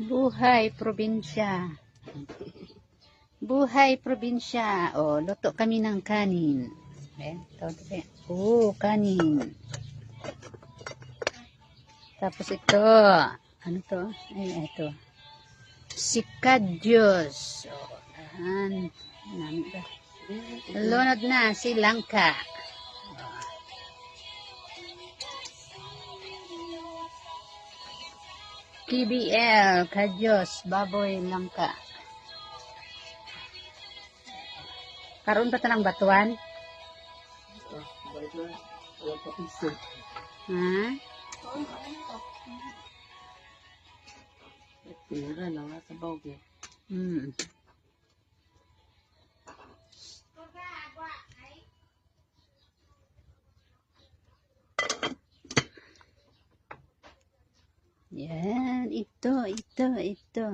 Buhay probinsya. Buhay probinsya. O, luto kami ng kanin. Ayan, ito, ito. Oo, kanin. Tapos ito. Ano to? Ay, ito. Sikadyos. O, ba? Lunod na si Langka. KBL, Kadyos, Baboy, Langka. Karoon pa tanang batuan? Ha? Pira na nga sa bawge. Hmm. Yan, ito, ito, ito.